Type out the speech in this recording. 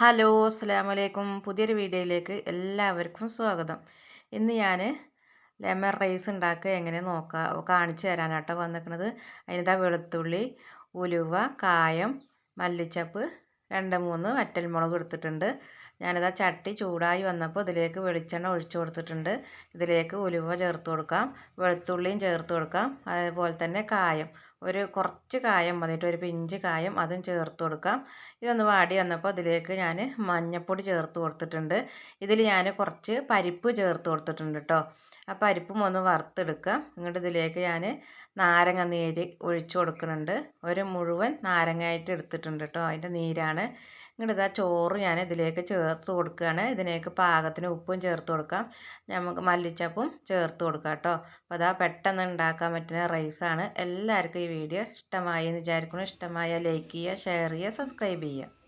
Hello അസ്സാമലൈക്കും പുതിയൊരു വീഡിയോയിലേക്ക് എല്ലാവർക്കും സ്വാഗതം. ഇന്ന് ഞാൻ ലെമൺ റൈസ് ഉണ്ടാക്കുക എങ്ങനെ നോക്കുക കാണിച്ചു തരാനാട്ടോ വന്നിരിക്കുന്നത്. അതിനിതാ വെളുത്തുള്ളി ഉലുവ കായം മല്ലിച്ചപ്പ് രണ്ട് മൂന്ന് വറ്റൽമുളക് എടുത്തിട്ടുണ്ട്. ഞാനിതാ ചട്ടി ചൂടായി വന്നപ്പോൾ ഇതിലേക്ക് വെളിച്ചെണ്ണ ഒഴിച്ചു കൊടുത്തിട്ടുണ്ട്. ഇതിലേക്ക് ഉലുവ ചേർത്ത് കൊടുക്കാം വെളുത്തുള്ളിയും ചേർത്ത് കൊടുക്കാം അതേപോലെ തന്നെ കായം. ഒരു കുറച്ച് കായം മതിയിട്ട് ഒരു പിഞ്ച് കായം അതും ചേർത്ത് കൊടുക്കാം. ഇതൊന്ന് വാടി വന്നപ്പോൾ ഇതിലേക്ക് ഞാൻ മഞ്ഞൾപ്പൊടി ചേർത്ത് കൊടുത്തിട്ടുണ്ട്. ഇതിൽ ഞാൻ കുറച്ച് പരിപ്പ് ചേർത്ത് കൊടുത്തിട്ടുണ്ട് കേട്ടോ ആ പരിപ്പും ഒന്ന് വറുത്തെടുക്കുക. എന്നിട്ട് ഇതിലേക്ക് ഞാൻ നാരങ്ങ നീര് ഒഴിച്ചു കൊടുക്കുന്നുണ്ട്. ഒരു മുഴുവൻ നാരങ്ങയായിട്ട് എടുത്തിട്ടുണ്ട് കേട്ടോ അതിന്റെ നീരാണ്. ഇങ്ങോട്ട് ഇതാ ചോറ് ഞാൻ ഇതിലേക്ക് ചേർത്ത് കൊടുക്കുകയാണ്. ഇതിലേക്ക് പാകത്തിന് ഉപ്പും ചേർത്ത് കൊടുക്കാം. നമുക്ക് മല്ലിച്ചപ്പും ചേർത്ത് കൊടുക്കാം കേട്ടോ അപ്പോൾ അതാ പെട്ടെന്ന് ഉണ്ടാക്കാൻ പറ്റുന്ന റൈസാണ് എല്ലാവർക്കും ഈ വീഡിയോ ഇഷ്ടമായി എന്ന് വിചാരിക്കണം ഇഷ്ടമായ ലൈക്ക് ചെയ്യുക ഷെയർ ചെയ്യുക സബ്സ്ക്രൈബ് ചെയ്യുക.